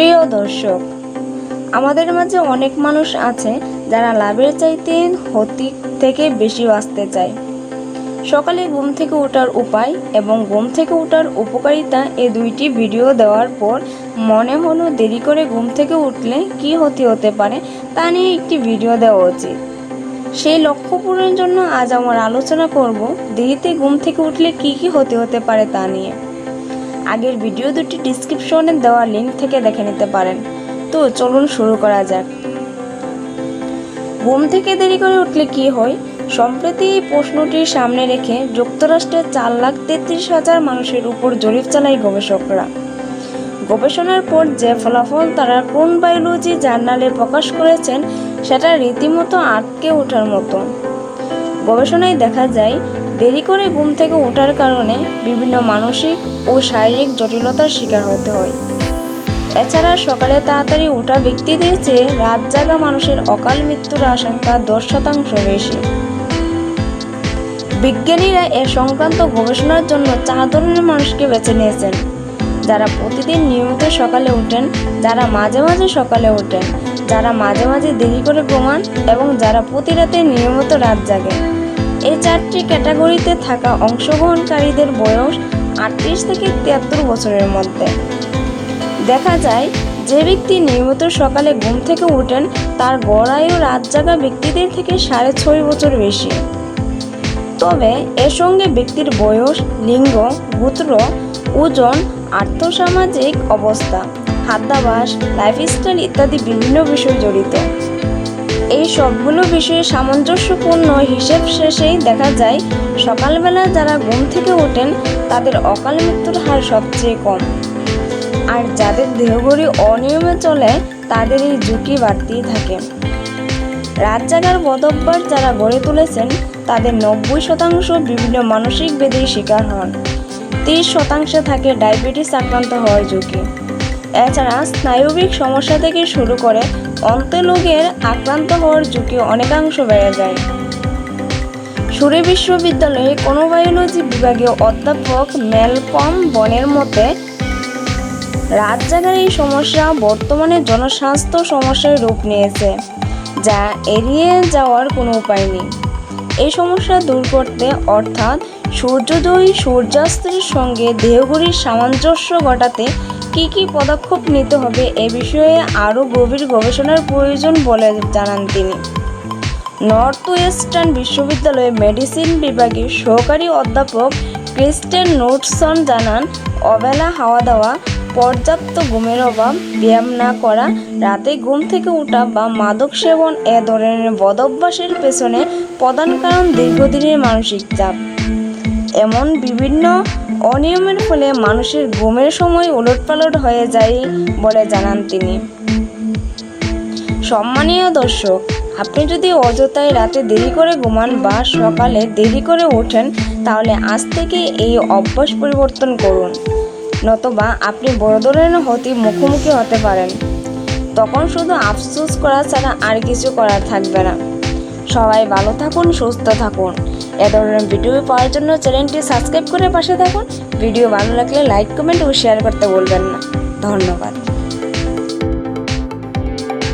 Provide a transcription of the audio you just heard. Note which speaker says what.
Speaker 1: প্রিয় দর্শক, আমাদের মাঝে অনেক মানুষ আছে যারা লাভের চাইতে ক্ষতি থেকে বেশি বাঁচতে চায়। সকালে ঘুম থেকে ওঠার উপায় এবং ঘুম থেকে ওঠার উপকারিতা এ দুইটি ভিডিও দেওয়ার পর মনে হলো দেরি করে ঘুম থেকে উঠলে কি ক্ষতি হতে পারে তা নিয়ে একটি ভিডিও দেওয়া উচিত। সেই লক্ষ্য পূরণের জন্য আজ আমার আলোচনা করব, দেরিতে ঘুম থেকে উঠলে কি কি হতে হতে পারে তা নিয়ে। আগের ভিডিও দুটি ডিসক্রিপশনে দেওয়া লিঙ্ক থেকে দেখে নিতে পারেন। তো চলুন শুরু করা যাক। ঘুম থেকে দেরি করে উঠলে কি হয়? সম্প্রতি এই প্রশ্নটির সামনে রেখে যুক্তরাষ্ট্রে চার লাখ তেত্রিশ হাজার মানুষের উপর জরিপ চালায় গবেষকরা। গবেষণার পর যে ফলাফল তারা কোন বায়োলজি জার্নালে প্রকাশ করেছেন, সেটা রীতিমতো আটকে ওঠার মতো। গবেষণায় দেখা যায় দেরি করে ঘুম থেকে ওঠার কারণে বিভিন্ন মানসিক ও শারীরিক জটিলতার শিকার হতে হয়। এছাড়া সকালে তাড়াতাড়ি ওঠা ব্যক্তিদের চেয়ে রাত জাগা মানুষের অকাল মৃত্যুর আশঙ্কা দশ শতাংশ বেশি। বিজ্ঞানীরা এ সংক্রান্ত গবেষণার জন্য চার ধরনের মানুষকে বেছে নিয়েছেন, যারা প্রতিদিন নিয়মিত সকালে ওঠেন যারা মাঝে মাঝে সকালে ওঠেন, যারা মাঝে মাঝে দেরি করে ঘুমান এবং যারা প্রতি রাতে নিয়মিত রাত জাগেন। এই চারটি ক্যাটাগরিতে থাকা অংশগ্রহণকারীদের বয়স আটত্রিশ থেকে তিয়াত্তর বছরের মধ্যে। দেখা যায়, যে ব্যক্তি নিয়মিত সকালে ঘুম থেকে ওঠেন তার গড় আয়ু রাত জাগা ব্যক্তিদের থেকে সাড়ে ছয় বছর বেশি। তবে এর সঙ্গে ব্যক্তির বয়স, লিঙ্গ, গোত্র, ওজন, আর্থসামাজিক অবস্থা, খাদ্যাভাস লাইফস্টাইল ইত্যাদি বিভিন্ন বিষয় জড়িত। এই সবগুলো বিষয়ে সামঞ্জস্যপূর্ণ হিসেব শেষেই দেখা যায়, সকালবেলা যারা ঘুম থেকে ওঠেন, তাদের অকাল মৃত্যুর হার সবচেয়ে কম। আর যাদের দেহগড়ি অনিয়মে চলে, তাদের এই ঝুঁকি বাড়তেই থাকে। রাত জাগার বদভ্যাস যারা গড়ে তুলেছেন, তাদের নব্বই শতাংশ বিভিন্ন মানসিক ব্যাধির শিকার হন। তিরিশ শতাংশে থাকে ডায়াবেটিস আক্রান্ত হওয়ার ঝুঁকি। এছাড়া স্নায়বিক সমস্যা থেকে শুরু করে অন্তলোগের আক্রান্ত হওয়ার ঝুঁকি অনেকাংশ বেড়ে যায়। সুরে বিশ্ববিদ্যালয়ে কোনো বায়োলজি বিভাগীয় অধ্যাপক মেলকম বনের মতে রাত জাগার এই সমস্যা বর্তমানে জনস্বাস্থ্য সমস্যার রূপ নিয়েছে, যা এড়িয়ে যাওয়ার কোনো উপায় নেই। এই সমস্যা দূর করতে অর্থাৎ সূর্যোদয় সূর্যাস্তের সঙ্গে দেহগুলির সামঞ্জস্য ঘটাতে কী কী পদক্ষেপ নিতে হবে এ বিষয়ে আরও গভীর গবেষণার প্রয়োজন বলে জানান তিনি। নর্থ ওয়েস্টার্ন বিশ্ববিদ্যালয়ে মেডিসিন বিভাগের সহকারী অধ্যাপক ক্রিস্টেন নোটসন জানান, অবেলা হাওয়া দেওয়া, পর্যাপ্ত ঘুমের অভাব, ব্যায়াম না করা, রাতে ঘুম থেকে ওঠা বা মাদক সেবন এ ধরনের বদভ্যাসের পেছনে প্রধান কারণ দীর্ঘদিনের মানসিক চাপ। এমন বিভিন্ন অনিয়মের ফলে মানুষের ঘুমের সময় উলটপালট হয়ে যায় বলে জানান তিনি। সম্মানীয় দর্শক, আপনি যদি অযথায় রাতে দেরি করে ঘুমান বা সকালে দেরি করে ওঠেন, তাহলে আজ থেকে এই অভ্যাস পরিবর্তন করুন। নতবা আপনি বড় ধরনের হতি মুখোমুখি হতে পারেন। তখন শুধু আফসোস করা ছাড়া আর কিছু করার থাকবে না। সবাই ভালো থাকুন, সুস্থ থাকুন। এ ধরনের ভিডিও পাওয়ার জন্য চ্যানেলটি সাবস্ক্রাইব করে পাশে থাকুন। ভিডিও ভালো লাগলে লাইক কমেন্ট ও শেয়ার করতে বলবেন না। ধন্যবাদ।